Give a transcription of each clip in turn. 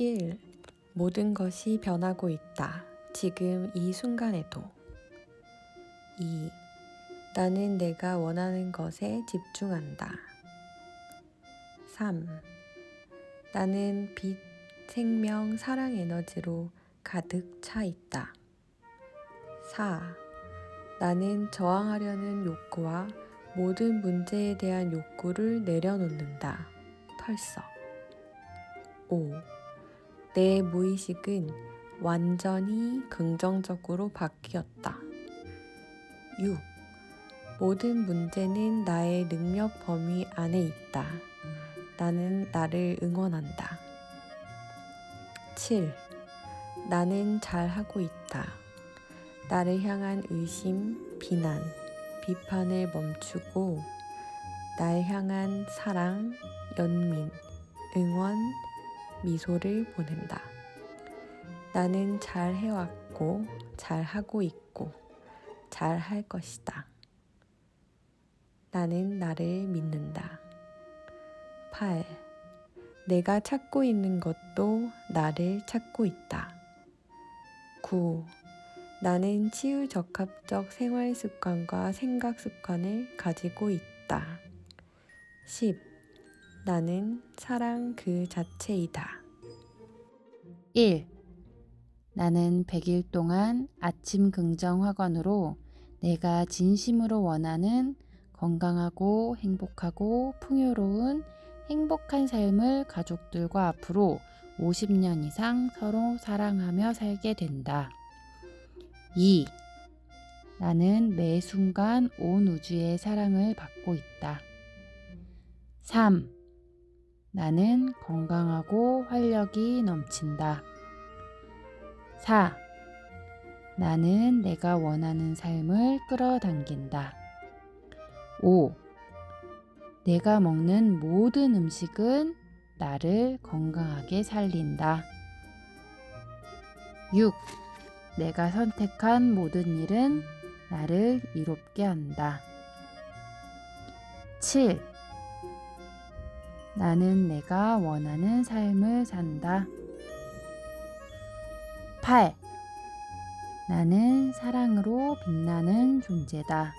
1. 모든 것이 변하고 있다. 지금 이 순간에도. 2. 나는 내가 원하는 것에 집중한다. 3. 나는 빛, 생명, 사랑 에너지로 가득 차 있다. 4. 나는 저항하려는 욕구와 모든 문제에 대한 욕구를 내려놓는다. 털썩. 5. 내 무의식은 완전히 긍정적으로 바뀌었다. 6. 모든 문제는 나의 능력 범위 안에 있다. 나는 나를 응원한다. 7. 나는 잘하고 있다. 나를 향한 의심, 비난, 비판을 멈추고 나를 향한 사랑, 연민, 응원, 미소를 보낸다. 나는 잘 해왔고, 잘 하고 있고, 잘 할 것이다. 나는 나를 믿는다. 8. 내가 찾고 있는 것도 나를 찾고 있다. 9. 나는 치유 적합적 생활 습관과 생각 습관을 가지고 있다. 10. 나는 사랑 그 자체이다. 1. 나는 100일 동안 아침 긍정 학원으로 내가 진심으로 원하는 건강하고 행복하고 풍요로운 행복한 삶을 가족들과 앞으로 50년 이상 서로 사랑하며 살게 된다. 2. 나는 매 순간 온 우주의 사랑을 받고 있다. 3. 나는 건강하고 활력이 넘친다. 4. 나는 내가 원하는 삶을 끌어당긴다. 5. 내가 먹는 모든 음식은 나를 건강하게 살린다. 6. 내가 선택한 모든 일은 나를 이롭게 한다. 7. 나는 내가 원하는 삶을 산다. 8. 나는 사랑으로 빛나는 존재다.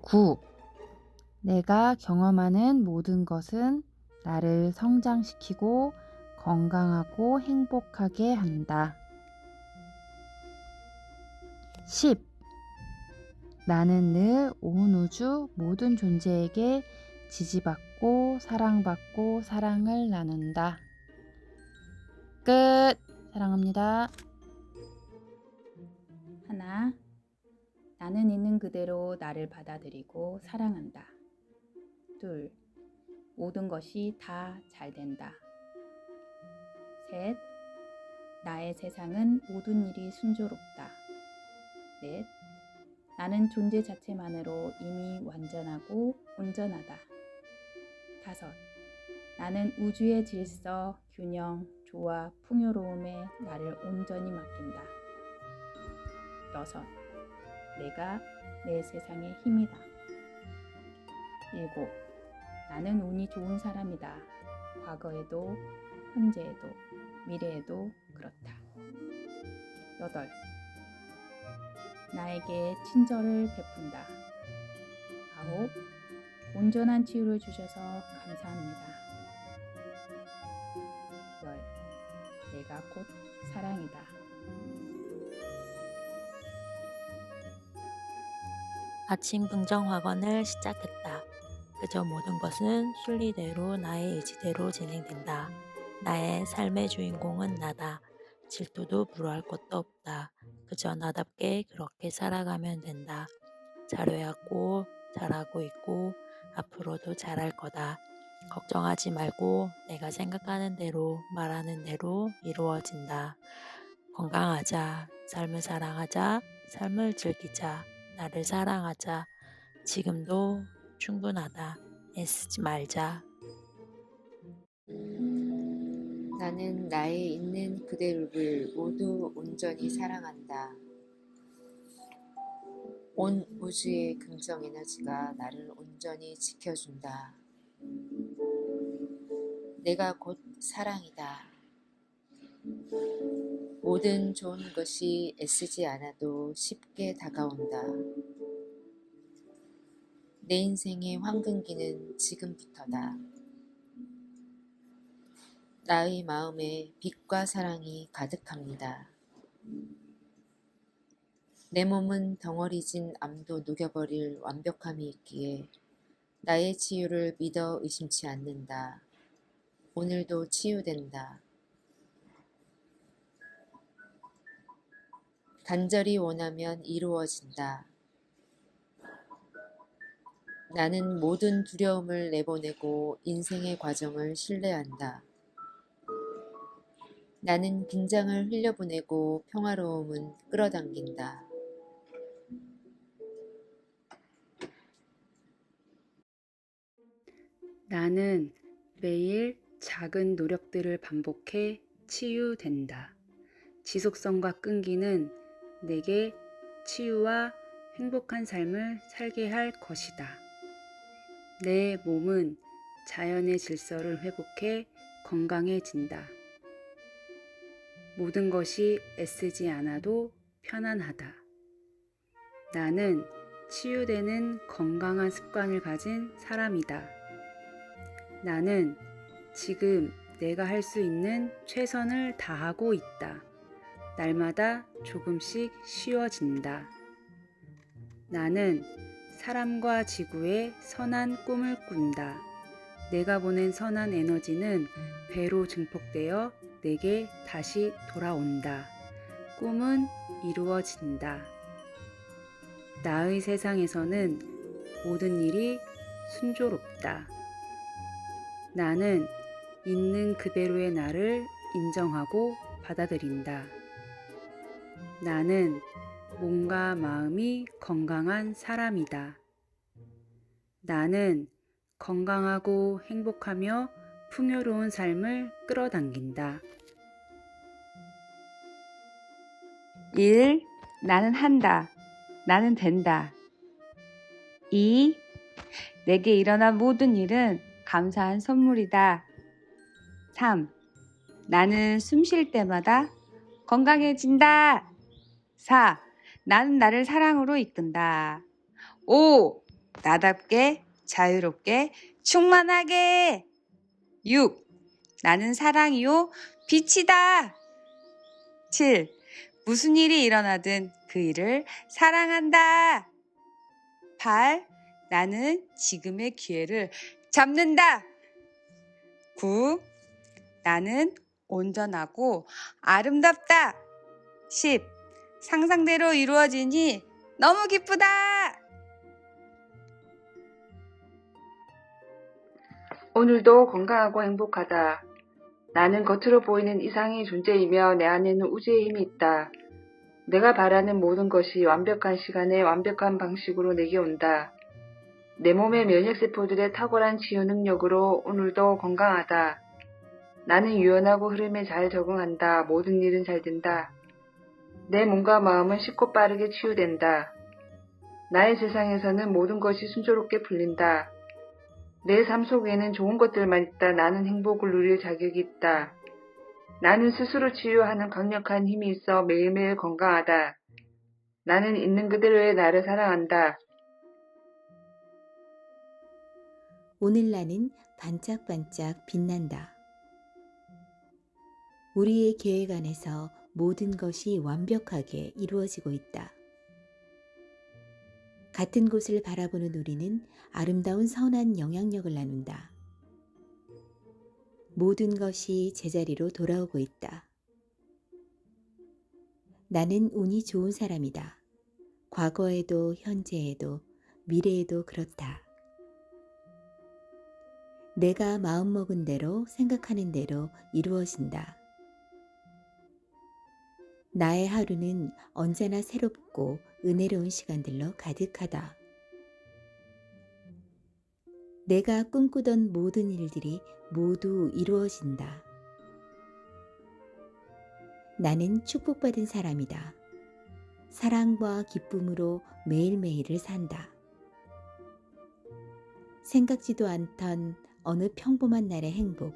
9. 내가 경험하는 모든 것은 나를 성장시키고 건강하고 행복하게 한다. 10. 나는 늘 온 우주 모든 존재에게 지지받고 사랑받고 사랑을 나눈다. 끝! 사랑합니다. 하나, 나는 있는 그대로 나를 받아들이고 사랑한다. 둘, 모든 것이 다 잘 된다. 셋, 나의 세상은 모든 일이 순조롭다. 넷, 나는 존재 자체만으로 이미 완전하고 온전하다. 다섯, 나는 우주의 질서, 균형, 조화, 풍요로움에 나를 온전히 맡긴다. 여섯, 내가 내 세상의 힘이다. 일곱, 나는 운이 좋은 사람이다. 과거에도, 현재에도, 미래에도 그렇다. 여덟, 나에게 친절을 베푼다. 아홉, 온전한 치유를 주셔서 감사합니다. 열, 내가 곧 사랑이다. 아침 긍정 학원을 시작했다. 그저 모든 것은 순리대로 나의 의지대로 진행된다. 나의 삶의 주인공은 나다. 질투도 부러할 것도 없다. 그저 나답게 그렇게 살아가면 된다. 잘해왔고 잘하고 있고 앞으로도 잘할 거다. 걱정하지 말고 내가 생각하는 대로 말하는 대로 이루어진다. 건강하자. 삶을 사랑하자. 삶을 즐기자. 나를 사랑하자. 지금도 충분하다. 애쓰지 말자. 나는 나의 있는 그대로를 모두 온전히 사랑한다. 온 우주의 긍정 에너지가 나를 온전히 지켜준다. 내가 곧 사랑이다. 모든 좋은 것이 애쓰지 않아도 쉽게 다가온다. 내 인생의 황금기는 지금부터다. 나의 마음에 빛과 사랑이 가득합니다. 내 몸은 덩어리진 암도 녹여버릴 완벽함이 있기에 나의 치유를 믿어 의심치 않는다. 오늘도 치유된다. 간절히 원하면 이루어진다. 나는 모든 두려움을 내보내고 인생의 과정을 신뢰한다. 나는 긴장을 흘려보내고 평화로움은 끌어당긴다. 나는 매일 작은 노력들을 반복해 치유된다. 지속성과 끈기는 내게 치유와 행복한 삶을 살게 할 것이다. 내 몸은 자연의 질서를 회복해 건강해진다. 모든 것이 애쓰지 않아도 편안하다. 나는 치유되는 건강한 습관을 가진 사람이다. 나는 지금 내가 할 수 있는 최선을 다하고 있다. 날마다 조금씩 쉬워진다. 나는 사람과 지구의 선한 꿈을 꾼다. 내가 보낸 선한 에너지는 배로 증폭되어 내게 다시 돌아온다. 꿈은 이루어진다. 나의 세상에서는 모든 일이 순조롭다. 나는 있는 그대로의 나를 인정하고 받아들인다. 나는 몸과 마음이 건강한 사람이다. 나는 건강하고 행복하며 풍요로운 삶을 끌어당긴다. 1. 나는 한다. 나는 된다. 2. 내게 일어난 모든 일은 감사한 선물이다. 3. 나는 숨 쉴 때마다 건강해진다. 4. 나는 나를 사랑으로 이끈다. 5. 나답게 자유롭게 충만하게. 6. 나는 사랑이요 빛이다. 7. 무슨 일이 일어나든 그 일을 사랑한다. 8. 나는 지금의 기회를 잡는다. 9. 나는 온전하고 아름답다. 10. 상상대로 이루어지니 너무 기쁘다. 오늘도 건강하고 행복하다. 나는 겉으로 보이는 이상의 존재이며 내 안에는 우주의 힘이 있다. 내가 바라는 모든 것이 완벽한 시간에 완벽한 방식으로 내게 온다. 내 몸의 면역세포들의 탁월한 치유 능력으로 오늘도 건강하다. 나는 유연하고 흐름에 잘 적응한다. 모든 일은 잘 된다. 내 몸과 마음은 쉽고 빠르게 치유된다. 나의 세상에서는 모든 것이 순조롭게 풀린다. 내 삶 속에는 좋은 것들만 있다. 나는 행복을 누릴 자격이 있다. 나는 스스로 치유하는 강력한 힘이 있어 매일매일 건강하다. 나는 있는 그대로의 나를 사랑한다. 오늘 나는 반짝반짝 빛난다. 우리의 계획 안에서 모든 것이 완벽하게 이루어지고 있다. 같은 곳을 바라보는 우리는 아름다운 선한 영향력을 나눈다. 모든 것이 제자리로 돌아오고 있다. 나는 운이 좋은 사람이다. 과거에도 현재에도 미래에도 그렇다. 내가 마음먹은 대로 생각하는 대로 이루어진다. 나의 하루는 언제나 새롭고 은혜로운 시간들로 가득하다. 내가 꿈꾸던 모든 일들이 모두 이루어진다. 나는 축복받은 사람이다. 사랑과 기쁨으로 매일매일을 산다. 생각지도 않던 어느 평범한 날의 행복.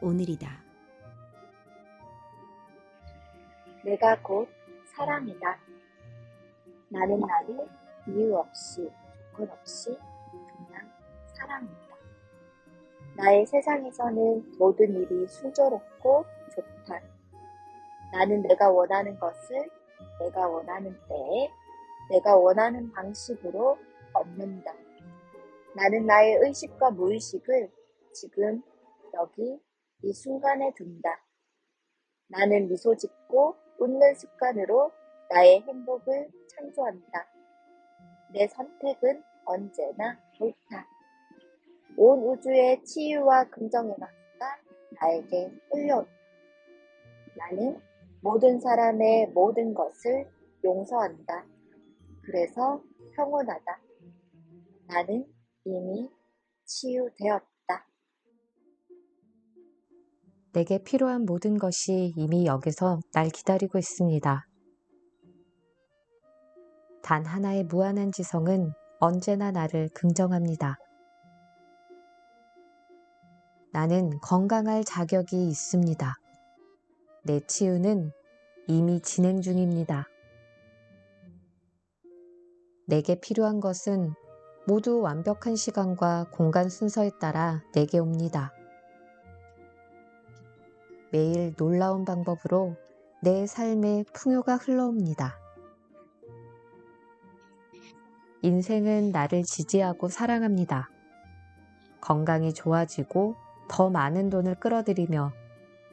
오늘이다. 내가 곧 사랑이다. 나는 나를 이유 없이, 조건 없이 그냥 사랑한다. 나의 세상에서는 모든 일이 순조롭고 좋다. 나는 내가 원하는 것을 내가 원하는 때에 내가 원하는 방식으로 얻는다. 나는 나의 의식과 무의식을 지금 여기 이 순간에 둔다. 나는 미소 짓고 웃는 습관으로 나의 행복을 창조한다. 내 선택은 언제나 옳다. 온 우주의 치유와 긍정의 박수가 나에게 흘려온다. 나는 모든 사람의 모든 것을 용서한다. 그래서 평온하다. 나는 이미 치유되었다. 내게 필요한 모든 것이 이미 여기서 날 기다리고 있습니다. 단 하나의 무한한 지성은 언제나 나를 긍정합니다. 나는 건강할 자격이 있습니다. 내 치유는 이미 진행 중입니다. 내게 필요한 것은 모두 완벽한 시간과 공간 순서에 따라 내게 옵니다. 매일 놀라운 방법으로 내 삶에 풍요가 흘러옵니다. 인생은 나를 지지하고 사랑합니다. 건강이 좋아지고 더 많은 돈을 끌어들이며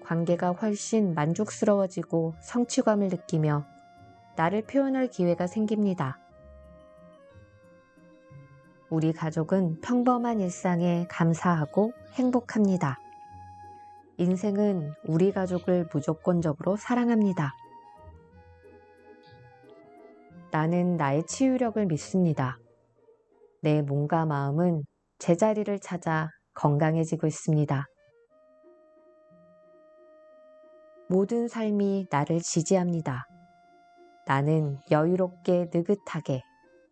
관계가 훨씬 만족스러워지고 성취감을 느끼며 나를 표현할 기회가 생깁니다. 우리 가족은 평범한 일상에 감사하고 행복합니다. 인생은 우리 가족을 무조건적으로 사랑합니다. 나는 나의 치유력을 믿습니다. 내 몸과 마음은 제자리를 찾아 건강해지고 있습니다. 모든 삶이 나를 지지합니다. 나는 여유롭게 느긋하게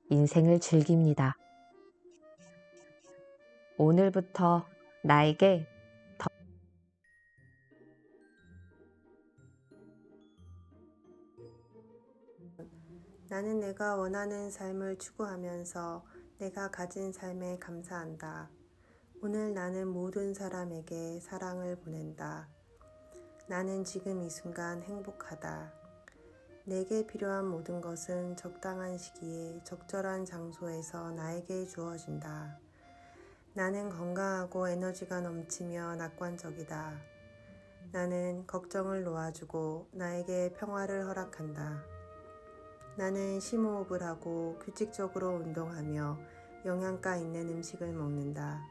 인생을 즐깁니다. 오늘부터 나에게 나는 내가 원하는 삶을 추구하면서 내가 가진 삶에 감사한다. 오늘 나는 모든 사람에게 사랑을 보낸다. 나는 지금 이 순간 행복하다. 내게 필요한 모든 것은 적당한 시기에 적절한 장소에서 나에게 주어진다. 나는 건강하고 에너지가 넘치며 낙관적이다. 나는 걱정을 놓아주고 나에게 평화를 허락한다. 나는 심호흡을 하고 규칙적으로 운동하며 영양가 있는 음식을 먹는다.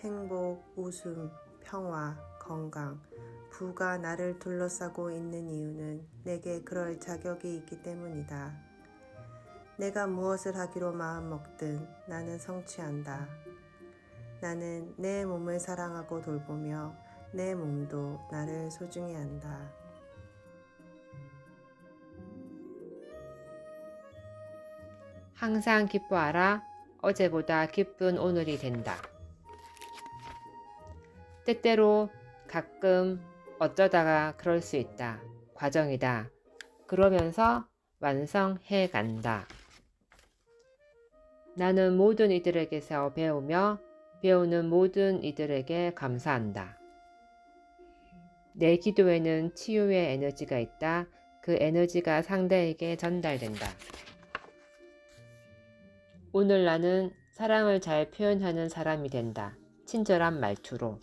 행복, 웃음, 평화, 건강, 부가 나를 둘러싸고 있는 이유는 내게 그럴 자격이 있기 때문이다. 내가 무엇을 하기로 마음먹든 나는 성취한다. 나는 내 몸을 사랑하고 돌보며 내 몸도 나를 소중히 한다. 항상 기뻐하라. 어제보다 기쁜 오늘이 된다. 때때로 가끔 어쩌다가 그럴 수 있다. 과정이다. 그러면서 완성해 간다. 나는 모든 이들에게서 배우며 배우는 모든 이들에게 감사한다. 내 기도에는 치유의 에너지가 있다. 그 에너지가 상대에게 전달된다. 오늘 나는 사랑을 잘 표현하는 사람이 된다. 친절한 말투로.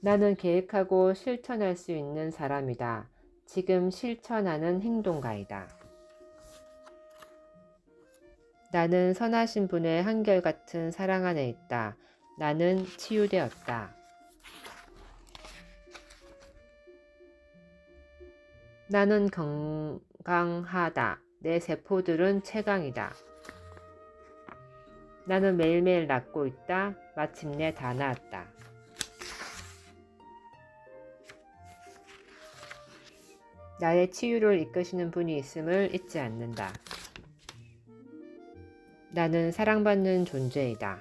나는 계획하고 실천할 수 있는 사람이다. 지금 실천하는 행동가이다. 나는 선하신 분의 한결같은 사랑 안에 있다. 나는 치유되었다. 나는 건강하다. 내 세포들은 최강이다. 나는 매일매일 낫고 있다. 마침내 다 나았다. 나의 치유를 이끄시는 분이 있음을 잊지 않는다. 나는 사랑받는 존재이다.